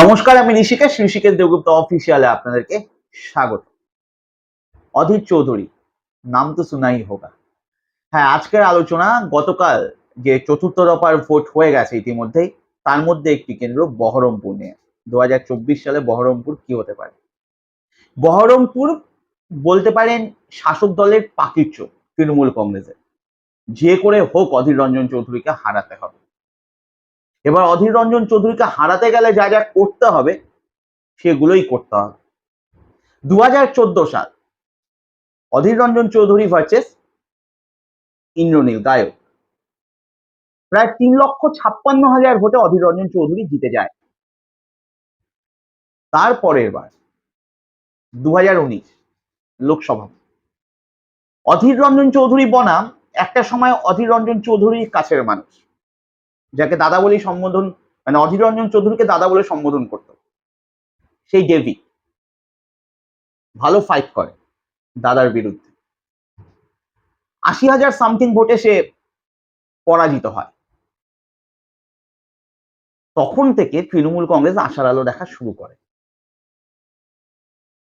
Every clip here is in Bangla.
নমস্কার, আমি ঋষিকেশ ঋষিকেশ দেবগুপ্ত অফিসিয়ালে আপনাদেরকে স্বাগত। অধীর চৌধুরী, নাম তো শোনাই হোগা হ্যাঁ আজকের আলোচনা গতকাল যে চতুর্থ দফার ভোট হয়ে গেছে ইতিমধ্যেই, তার মধ্যে একটি কেন্দ্র বহরমপুর নিয়ে। দু হাজার চব্বিশ সালে বহরমপুর কি হতে পারে? বহরমপুর বলতে পারেন শাসক দলের পাখির তৃণমূল কংগ্রেসের। যে করে হোক অধীর রঞ্জন চৌধুরীকে হারাতে হবে। এবার অধীর রঞ্জন চৌধুরীকে হারাতে গেলে যা যা করতে হবে, সেগুলোই করতে হবে। দু হাজার চোদ্দ সাল, অধীর রঞ্জন চৌধুরী ভার্সেস ইন্দ্রনীল গায়ক। প্রায় তিন লক্ষ ছাপ্পান্ন হাজার ভোটে অধীর রঞ্জন চৌধুরী জিতে যায়। তারপরের বার দু হাজার উনিশ লোকসভা। অধীর রঞ্জন চৌধুরী বনাম একটা সময় অধীর রঞ্জন চৌধুরীর কাছের মানুষ। যাকে দাদা বলেই সম্বোধন মানে অধীর রঞ্জন চৌধুরীকে দাদা বলে সম্বোধন করত। সেই দেবী ভালো ফাইট করে দাদার বিরুদ্ধে। আশি হাজার সামথিং ভোটে সে পরাজিত হয়। তখন থেকে তৃণমূল কংগ্রেস আশার আলো দেখা শুরু করে।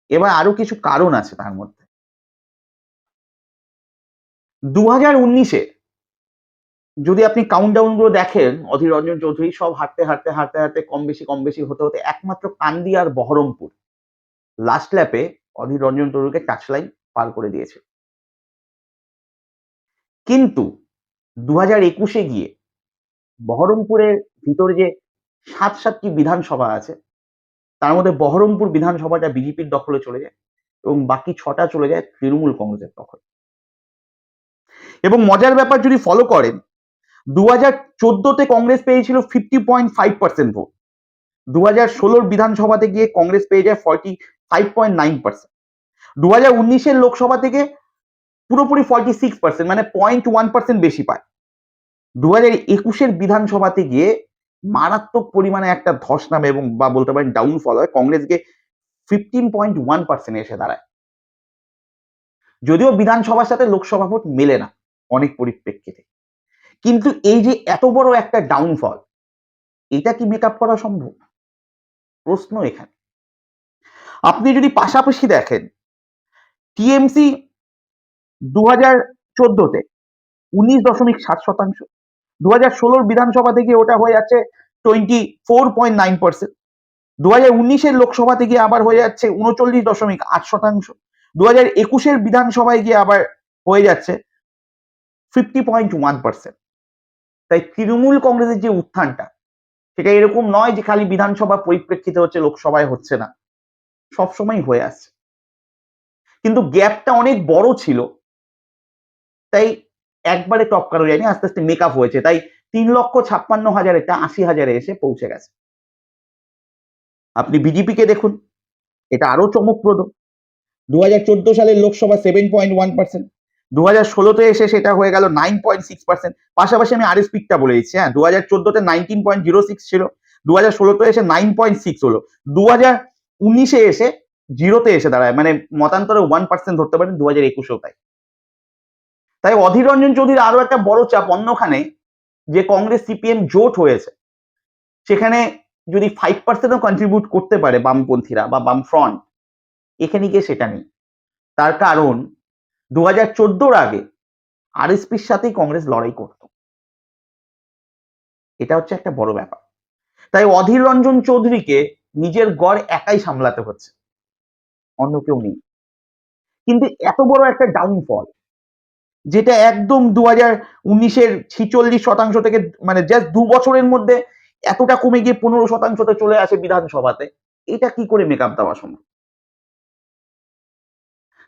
এবার আরও কিছু কারণ আছে তার মধ্যে। দু হাজার উনিশে যদি আপনি কাউন্টডাউনগুলো দেখেন, অধীর রঞ্জন চৌধুরী সব হাঁটতে হাঁটতে হাঁটতে হাঁটতে কম বেশি কম বেশি হতে হতে একমাত্র কান্দি আর বহরমপুর। লাস্ট ল্যাপে অধীর রঞ্জন চৌধুরীকে টাচ লাইন পার করে দিয়েছে। কিন্তু দু হাজার একুশে গিয়ে বহরমপুরের ভিতরে যে সাত সাতটি বিধানসভা আছে, তার মধ্যে বহরমপুর বিধানসভাটা বিজেপির দখলে চলে যায় এবং বাকি ছটা চলে যায় তৃণমূল কংগ্রেসের দখলে। এবং মজার ব্যাপার যদি ফলো করেন দু হাজার চোদ্দতে কংগ্রেস পেয়েছিল fifty point five percent vote দু হাজার ষোলোর বিধানসভাতে গিয়ে কংগ্রেস পেয়ে যায় forty five point nine percent দু হাজার উনিশের লোকসভা থেকে পুরোপুরি ফর্টি সিক্স পার্সেন্ট মানে পয়েন্ট ওয়ান পার্সেন্ট বেশি পায়। দু হাজার একুশের বিধানসভাতে গিয়ে মারাত্মক পরিমাণে একটা ধস নামে এবং বা বলতে পারেন ডাউনফল হয় কংগ্রেসকে ফিফটিন পয়েন্ট ওয়ান পার্সেন্ট এসে দাঁড়ায়। যদিও বিধানসভার সাথে লোকসভা ভোট মেলে না অনেক পরিপ্রেক্ষিতে। কিন্তু এই যে এত বড় একটা ডাউনফল এটা কি মেক করা সম্ভব? প্রশ্ন এখানে। আপনি যদি পাশাপাশি দেখেন টিএমসি দু হাজার চোদ্দতে উনিশ দশমিক সাত শতাংশ দু হাজার ষোলোর বিধানসভা থেকে ওটা হয়ে যাচ্ছে twenty four point nine percent দু হাজার উনিশের লোকসভা থেকে আবার হয়ে যাচ্ছে উনচল্লিশ দশমিক আট শতাংশ দু হাজার একুশের বিধানসভায় গিয়ে আবার হয়ে যাচ্ছে ফিফটি পয়েন্ট ওয়ান পার্সেন্ট তাই তৃণমূল কংগ্রেসের যে উত্থানটা, সেটা এরকম নয় যে খালি বিধানসভা পরিপ্রেক্ষিতে হচ্ছে লোকসভায় হচ্ছে না। সবসময় হয়ে আসছে কিন্তু গ্যাপটা অনেক বড় ছিল। তাই একবারে টপকানো যায়নি আস্তে আস্তে মেক আপ হয়েছে। তাই তিন লক্ষ ছাপ্পান্ন হাজার এটা আশি হাজারে এসে পৌঁছে গেছে। আপনি বিজেপিকে দেখুন, এটা আরও চমকপ্রদ। দু হাজার চোদ্দ সালের Lok Sabha seven point one percent দু হাজার ষোলোতে এসে সেটা হয়ে গেল নাইন পয়েন্ট সিক্স পার্সেন্ট পাশাপাশি আমি আর পিকটা বলে দিচ্ছি হ্যাঁ দু হাজার চোদ্দোতে নাইনটিন পয়েন্ট জিরো সিক্স ছিল দু হাজার ষোলোতে এসে নাইন পয়েন্ট সিক্স হলো। দু হাজার উনিশে এসে জিরোতে এসে দাঁড়ায় মানে মতান্তরে ওয়ান পার্সেন্ট ধরতে পারেন দু হাজার একুশেও তাই। তাই অধীর রঞ্জন চৌধুরীর আরও একটা বড় চাপ অন্যখানে, যে কংগ্রেস সিপিএম জোট হয়েছে, সেখানে যদি ফাইভ পার্সেন্টও কন্ট্রিবিউট করতে পারে বামপন্থীরা বা বাম ফ্রন্ট এখানে গিয়ে সেটা নেই। তার কারণ দু হাজার চোদ্দোর আগে আরএসপির সাথেই কংগ্রেস লড়াই করত। এটা হচ্ছে একটা বড় ব্যাপার। তাই অধীর রঞ্জন চৌধুরীকে নিজের গড় একাই সামলাতে হচ্ছে। অন্য কেউ নেই। কিন্তু এত বড় একটা ডাউনফল যেটা একদম দু হাজার উনিশের ছিচল্লিশ শতাংশ থেকে মানে জাস্ট দু বছরের মধ্যে এতটা কমে গিয়ে পনেরো শতাংশতে চলে আসে বিধানসভাতে, এটা কি করে মেকআপ দেওয়া সম্ভব?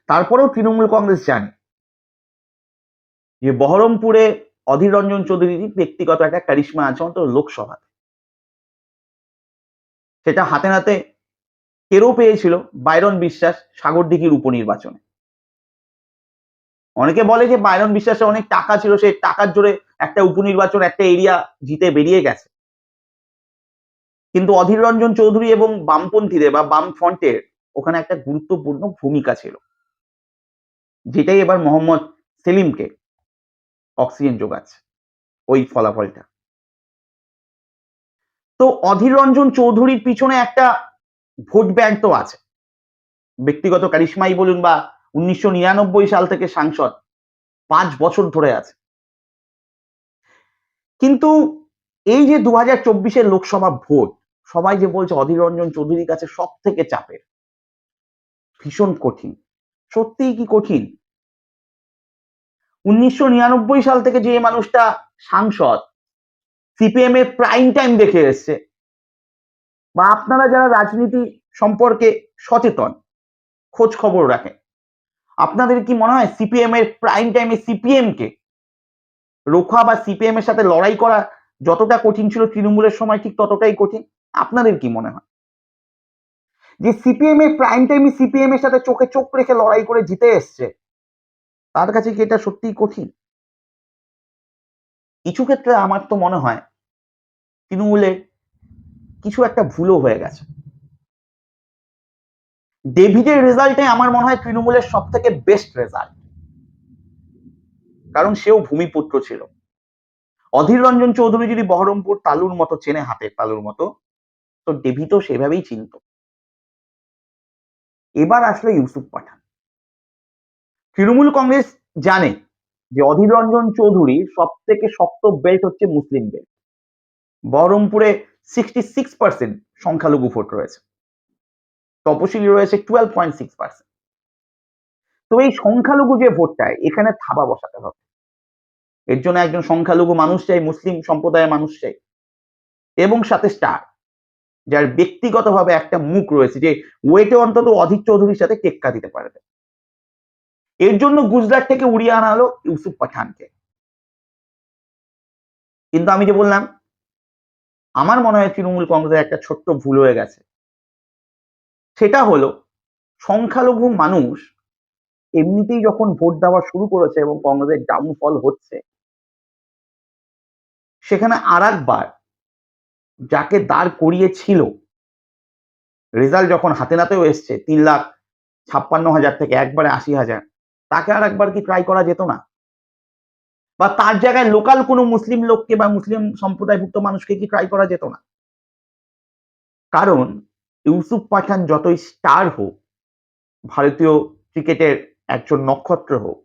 তারপরেও তৃণমূল কংগ্রেস জানে যে বহরমপুরে অধীর রঞ্জন চৌধুরীর ব্যক্তিগত একটা ক্যারিশমা আছে অন্তত লোকসভাতে। সেটা হাতে নাতে কেরও পেয়েছিল বাইরন বিশ্বাস সাগরদিঘির উপনির্বাচনে। অনেকে বলে যে বাইরন বিশ্বাসের অনেক টাকা ছিল সেই টাকার জোরে একটা উপনির্বাচন, একটা এরিয়া জিতে বেরিয়ে গেছে। কিন্তু অধীর রঞ্জন চৌধুরী এবং বামপন্থীদের বা বাম ফ্রন্টের ওখানে একটা গুরুত্বপূর্ণ ভূমিকা ছিল। যেটাই এবার মোহাম্মদ সেলিমকে অক্সিজেন যোগাচ্ছে, ওই ফলাফলটা। তো অধীর রঞ্জন চৌধুরীর পিছনে একটা ভোট ব্যাংক তো আছে। ব্যক্তিগত কারিশমাই বলুন বা উনিশশো নিরানব্বই সাল থেকে সাংসদ, পাঁচ বছর ধরে আছে। কিন্তু এই যে দু হাজার চব্বিশের লোকসভা ভোট, সবাই যে বলছে অধীর রঞ্জন চৌধুরীর কাছে সব থেকে চাপের, ভীষণ কঠিন। সত্যিই কি কঠিন? উনিশশো নিরানব্বই সাল থেকে যে মানুষটা সাংসদ সিপিএম এর প্রাইম টাইম দেখে এসছে। বা আপনারা যারা রাজনীতি সম্পর্কে সচেতন, খোঁজ খবর রাখেন, আপনাদের কি মনে হয় সিপিএম এর প্রাইম টাইমে সিপিএম কে রোখা বা সিপিএম এর সাথে লড়াই করা যতটা কঠিন ছিল তৃণমূলের সময় ঠিক ততটাই কঠিন? আপনাদের কি মনে হয়? যে সিপিএম এর প্রাইম টাইমে সিপিএম এর সাথে চোখে চোখ রেখে লড়াই করে জিতে এসছে তার কাছে কি এটা সত্যিই কঠিন? কিছু ক্ষেত্রে আমার তো মনে হয়, তৃণমূলে কিছু একটা ভুলও হয়ে গেছে। ডেভিডের রেজাল্টে আমার মনে হয় তৃণমূলের সব থেকে বেস্ট রেজাল্ট। কারণ সেও ভূমিপুত্র ছিল। অধীর রঞ্জন চৌধুরী যদি বহরমপুর তালুর মতো চেনে, হাতের তালুর মতো, তো ডেভিডও সেভাবেই চিনত। এবার আসলে ইউসুফ পাঠান। তৃণমূল কংগ্রেস জানে যে অধীর রঞ্জন চৌধুরীর সব থেকে শক্ত বেল্ট হচ্ছে মুসলিম বেল্ট বহরমপুরে সিক্সটি সিক্স পার্সেন্ট সংখ্যালঘু ভোট রয়েছে। তপশিলি রয়েছে টুয়েলভ পয়েন্ট সিক্স পার্সেন্ট তো এই সংখ্যালঘু যে ভোটটা, এখানে থাবা বসাতে হবে। এর জন্য একজন সংখ্যালঘু মানুষ চাই, মুসলিম সম্প্রদায়ের মানুষ চাই। এবং সাথে স্টার যার ব্যক্তিগতভাবে একটা মুখ রয়েছে যে ওয়েটে অন্তত অধীর চৌধুরীর সাথে টেক্কা দিতে পারবে। এর জন্য গুজরাট থেকে উড়িয়ে আনা হলো ইউসুফ পাঠানকে। কিন্তু আমি যে বললাম, আমার মনে হয় তৃণমূল কংগ্রেসের একটা ছোট্ট ভুল হয়ে গেছে। সেটা হলো, সংখ্যালঘু মানুষ এমনিতেই যখন ভোট দেওয়া শুরু করেছে এবং কংগ্রেসের ডাউনফল হচ্ছে, সেখানে আর একবার যাকে দাঁড় করিয়েছিল রেজাল্ট যখন হাতে নাতেও এসছে, তিন লাখ ছাপ্পান্ন হাজার থেকে একবারে আশি হাজার তাকে আর একবার কি ট্রাই করা যেত না? বা তার জায়গায় লোকাল কোনো মুসলিম লোককে বা মুসলিম সম্প্রদায়ভুক্ত মানুষকে কি ট্রাই করা যেত না? কারণ ইউসুফ পাঠান যতই স্টার হোক, ভারতীয় ক্রিকেটের একজন নক্ষত্র হোক,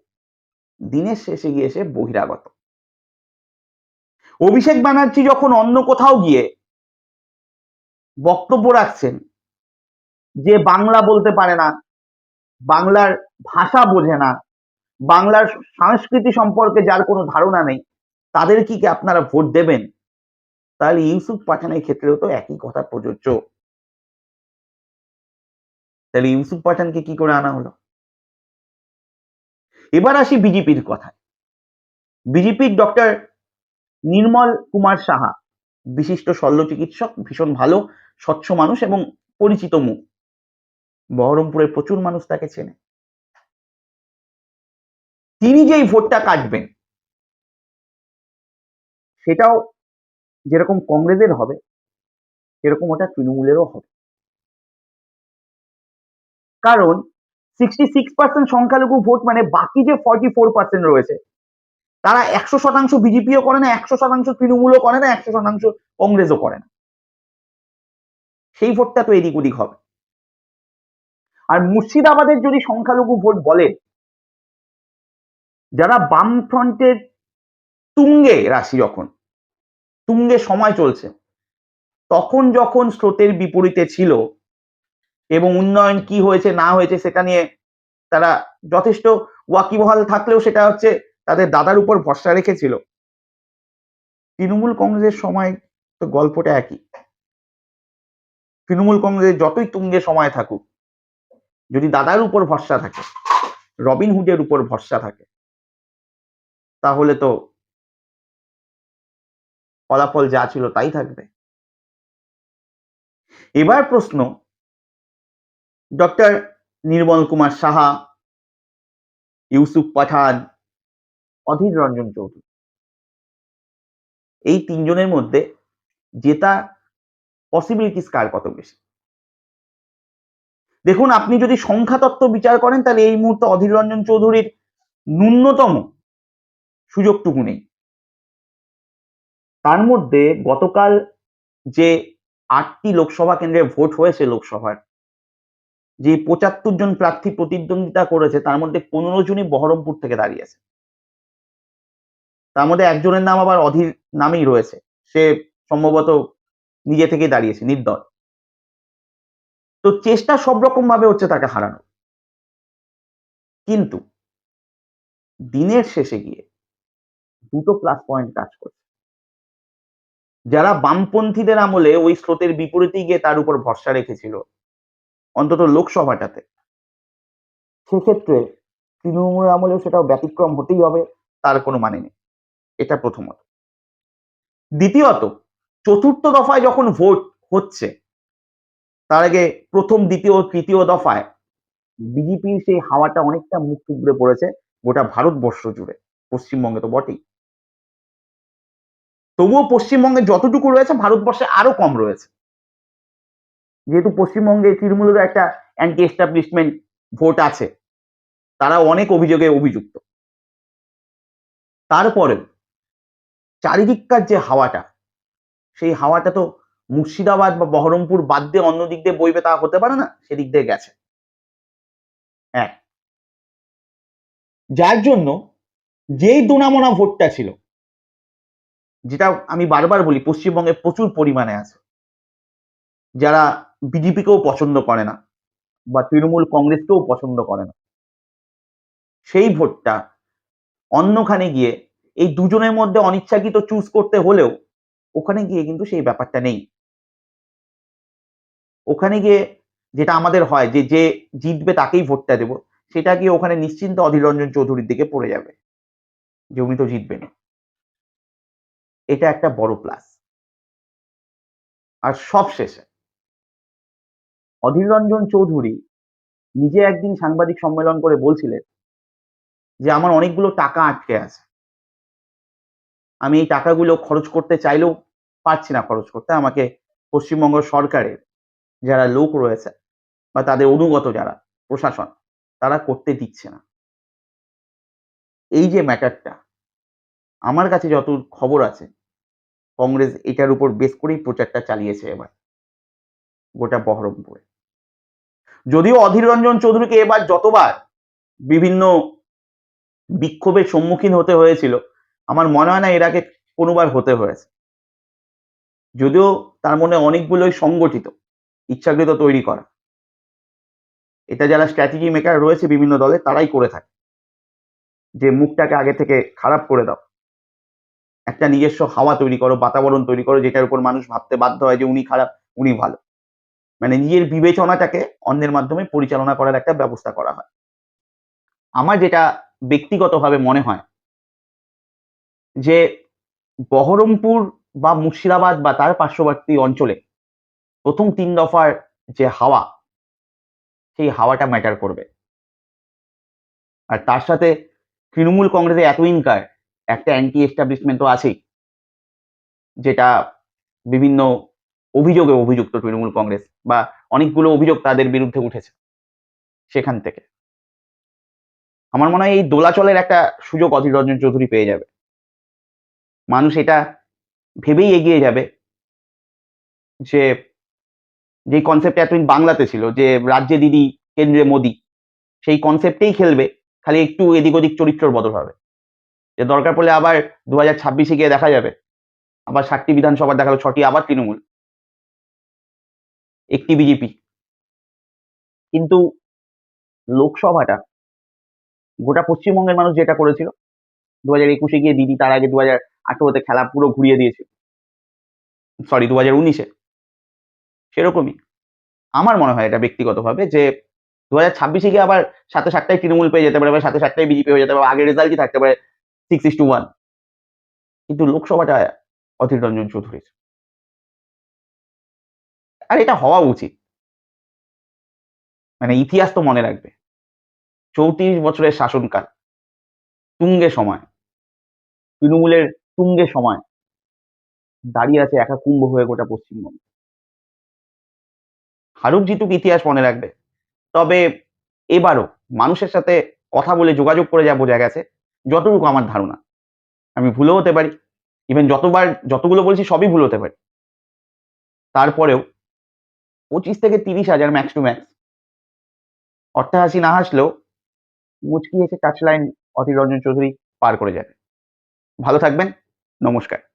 দিনের শেষে গিয়ে সে বহিরাগত। অভিষেক ব্যানার্জি যখন অন্য কোথাও গিয়ে বক্তব্য রাখছেন, যে বাংলা বলতে পারে না বাংলার ভাষা বোঝে না, বাংলার সংস্কৃতি সম্পর্কে যার কোনো ধারণা নেই, তাদের কি আপনারা ভোট দেবেন? তাহলে ইউসুফ পাঠানের ক্ষেত্রেও তো একই কথা প্রযোজ্য। তাহলে ইউসুফ পাঠানকে কি করে আনা হলো? এবার আসি বিজেপির কথায়। বিজেপির ডক্টর নির্মল কুমার সাহা, বিশিষ্ট শল্য চিকিৎসক ভীষণ ভালো, স্বচ্ছ মানুষ এবং পরিচিত মুখ। বহরমপুরের প্রচুর মানুষ তাকে চেনে। তিনি যেই ভোটটা কাটবেন, সেটাও যেরকম কংগ্রেসের হবে, সেরকম ওটা তৃণমূলেরও হবে। কারণ সিক্সটি সিক্স পার্সেন্ট সংখ্যালঘু ভোট মানে বাকি যে ফর্টি ফোর পার্সেন্ট রয়েছে, তারা একশো শতাংশ বিজেপিও করে না, একশো শতাংশ তৃণমূলও করে না, একশো শতাংশ কংগ্রেসও করে না। সেই ভোটটা তো এদিক ওদিক হবে। আর মুর্শিদাবাদের যদি সংখ্যালঘু ভোট বলেন, যারা বাম ফ্রন্টের তুঙ্গে রাশি যখন, তুঙ্গে সময় চলছে, তখন যখন স্রোতের বিপরীতে ছিল এবং উন্নয়ন কি হয়েছে, না হয়েছে, সেটা নিয়ে তারা যথেষ্ট ওয়াকিবহাল থাকলেও সেটা হচ্ছে তাদের দাদার উপর ভরসা রেখেছিল। তৃণমূল কংগ্রেসের সময় তো গল্পটা একই। তৃণমূল কংগ্রেস যতই তুঙ্গে সময় থাকুক যদি দাদার উপর ভরসা থাকে, রবিন হুডের উপর ভরসা থাকে, তাহলে তো ফলাফল যা ছিল তাই থাকবে। এবার প্রশ্ন, ডক্টর নির্মল কুমার সাহা, ইউসুফ পাঠান, অধীর রঞ্জন চৌধুরী, এই তিনজনের মধ্যে জেতা পসিবিলিটিস কার কত বেশি? দেখুন, আপনি যদি সংখ্যা তত্ত্ব বিচার করেন, তাহলে এই মুহূর্তে অধীর রঞ্জন চৌধুরীর ন্যূনতম সুযোগটুকু নেই। তার মধ্যে গতকাল যে আটটি লোকসভা কেন্দ্রে ভোট হয়েছে লোকসভার, যে পঁচাত্তর জন প্রার্থী প্রতিদ্বন্দ্বিতা করেছে, তার মধ্যে পনেরো জনই বহরমপুর থেকে দাঁড়িয়েছে তার মধ্যে একজনের নাম আবার অধীর নামেই রয়েছে। সে সম্ভবত নিজে থেকেই দাঁড়িয়েছে, নির্দল। তো চেষ্টা সব রকম ভাবে হচ্ছে তাকে হারানো। কিন্তু দিনের শেষে গিয়ে দুটো প্লাস পয়েন্ট কাজ করছে। যারা বামপন্থীদের আমলে ওই স্রোতের বিপরীতে গিয়ে তার উপর ভরসা রেখেছিল অন্তত লোকসভাটাতে, সেক্ষেত্রে তৃণমূলের আমলেও সেটাও ব্যতিক্রম হতেই হবে, তার কোনো মানে নেই। এটা প্রথমত। দ্বিতীয়ত, চতুর্থ দফায় যখন ভোট হচ্ছে তার আগে প্রথম, দ্বিতীয়, তৃতীয় দফায় বিজেপির সেই হাওয়াটা অনেকটা মুখ থুবড়ে পড়েছে, গোটা ভারতবর্ষ জুড়ে, পশ্চিমবঙ্গে তো বটেই। তবুও পশ্চিমবঙ্গে যতটুকু রয়েছে, ভারতবর্ষে আরও কম রয়েছে। যেহেতু পশ্চিমবঙ্গে তৃণমূলেরও একটা অ্যান্টি এস্টাবলিশমেন্ট ভোট আছে, তারা অনেক অভিযোগে অভিযুক্ত। তারপরেও চারিদিককার যে হাওয়াটা, সেই হাওয়াটা তো মুর্শিদাবাদ বা বহরমপুর বাদ দিয়ে অন্য দিক দিয়ে বইবে তা হতে পারে না, সেদিক দিয়ে গেছে। এক। যার জন্য যেই দোনামোনা ভোটটা ছিল, যেটা আমি বারবার বলি, পশ্চিমবঙ্গে প্রচুর পরিমাণে আছে, যারা বিজেপিকেও পছন্দ করে না বা তৃণমূল কংগ্রেসকেও পছন্দ করে না, সেই ভোটটা অন্যখানে গিয়ে এই দুজনের মধ্যে অনিচ্ছাকৃত চুজ করতে হলেও ওখানে গিয়ে কিন্তু সেই ব্যাপারটা নেই। ওখানে গিয়ে যেটা আমাদের হয়, যে যে জিতবে তাকেই ভোটটা দেব, সেটা গিয়ে ওখানে নিশ্চিন্ত অধীর রঞ্জন চৌধুরীর দিকে পড়ে যাবে, যে উনি তো জিতবেন। এটা একটা বড় প্লাস আর সব শেষে অধীর রঞ্জন চৌধুরী নিজে একদিন সাংবাদিক সম্মেলন করে বলছিলেন যে, আমার অনেকগুলো টাকা আটকে আছে। আমি এই টাকাগুলো খরচ করতে চাইলেও পারছি না খরচ করতে। আমাকে পশ্চিমবঙ্গ সরকারের যারা লোক রয়েছে বা তাদের অনুগত যারা প্রশাসন, তারা করতে দিচ্ছে না। এই যে ম্যাটারটা, আমার কাছে যত খবর আছে, কংগ্রেস এটার উপর বেশ করেই প্রচারটা চালিয়েছে এবার, গোটা বহরমপুরে। যদিও অধীর রঞ্জন চৌধুরীকে এবার যতবার বিভিন্ন বিক্ষোভের সম্মুখীন হতে হয়েছিল, আমার মনে হয় না এর আগে কোনোবার হতে হয়েছে। যদিও তার মনে অনেকগুলোই সংগঠিত ইচ্ছাকৃত তৈরি করা। এটা যারা স্ট্র্যাটেজি মেকার রয়েছে বিভিন্ন দলে, তারাই করে থাকে। যে মুখটাকে আগে থেকে খারাপ করে দাও। একটা নিজস্ব হাওয়া তৈরি করো, বাতাবরণ তৈরি করো, যেটার উপর মানুষ ভাবতে বাধ্য হয় যে উনি খারাপ, উনি ভালো। মানে নিজের বিবেচনাটাকে অন্যের মাধ্যমে পরিচালনা করার একটা ব্যবস্থা করা হয়। আমার যেটা ব্যক্তিগতভাবে মনে হয়, যে বহরমপুর বা মুর্শিদাবাদ বা তার পার্শ্ববর্তী অঞ্চলে প্রথম তিন দফার যে হাওয়া, সেই হাওয়াটা ম্যাটার করবে। আর তার সাথে তৃণমূল কংগ্রেসে এত ইনকার, একটা অ্যান্টি এস্টাবলিশমেন্ট তো আছেই, যেটা বিভিন্ন অভিযোগে অভিযুক্ত তৃণমূল কংগ্রেস বা অনেকগুলো অভিযোগ তাদের বিরুদ্ধে উঠেছে সেখান থেকে। আমার মনে হয় এই দোলাচলের একটা সুযোগ অধীর রঞ্জন চৌধুরী পেয়ে যাবে। মানুষ এটা ভেবেই এগিয়ে যাবে যে যে কনসেপ্ট এতদিন বাংলাতে ছিল, যে রাজ্যে দিদি, কেন্দ্রে মোদি, সেই কনসেপ্টেই খেলবে, খালি একটু এদিক ওদিক চরিত্রর বদল হবে। যে দরকার পড়লে আবার দু হাজার ছাব্বিশে গিয়ে দেখা যাবে। আবার ষাটটি বিধানসভা দেখাল, ছটি আবার তৃণমূল। একটি বিজেপি। কিন্তু লোকসভাটা, গোটা পশ্চিমবঙ্গের মানুষ যেটা করেছিল দু হাজার একুশে গিয়ে দিদি তার আগে দু হাজার আঠেরোতে খেলা পুরো ঘুরিয়ে দিয়েছিল। সরি দু হাজার উনিশে। সেরকমই। আমার মনে হয় এটা ব্যক্তিগতভাবে যে দু হাজার ছাব্বিশে গিয়ে আবার সাথে সাতটায় তৃণমূল পেয়ে যেতে পারে আবার সাথে সাতটায় বিজেপি হয়ে যেতে পারে আগের রেজাল্টই থাকতে পারে সিক্স ইস টু ওয়ান কিন্তু লোকসভাটা অধীর রঞ্জন চৌধুরীর। আর এটা হওয়া উচিত। মানে ইতিহাস তো মনে রাখবে। চৌত্রিশ বছরের শাসনকাল। তুঙ্গে সময়। তৃণমূলের তুঙ্গে সময়। দাঁড়িয়ে আছে একা কুম্ভ হয়ে গোটা পশ্চিমবঙ্গ। হারুক জিতুক ইতিহাস মনে রাখবে। তবে এবারও মানুষের সাথে কথা বলে যোগাযোগ করে যা বোঝা গেছে, যতটুকু আমার ধারণা। আমি ভুলও হতে পারি। ইভেন যতবার, যতগুলো বলছি সবই ভুল হতে পারি। তারপরেও পঁচিশ থেকে তিরিশ হাজার ম্যাক্স টু ম্যাক্স অট্টহাসি না হাসলেও মুচকি এসে টাচ লাইন অধীর রঞ্জন চৌধুরী পার করে যাবে। ভালো থাকবেন। নমস্কার।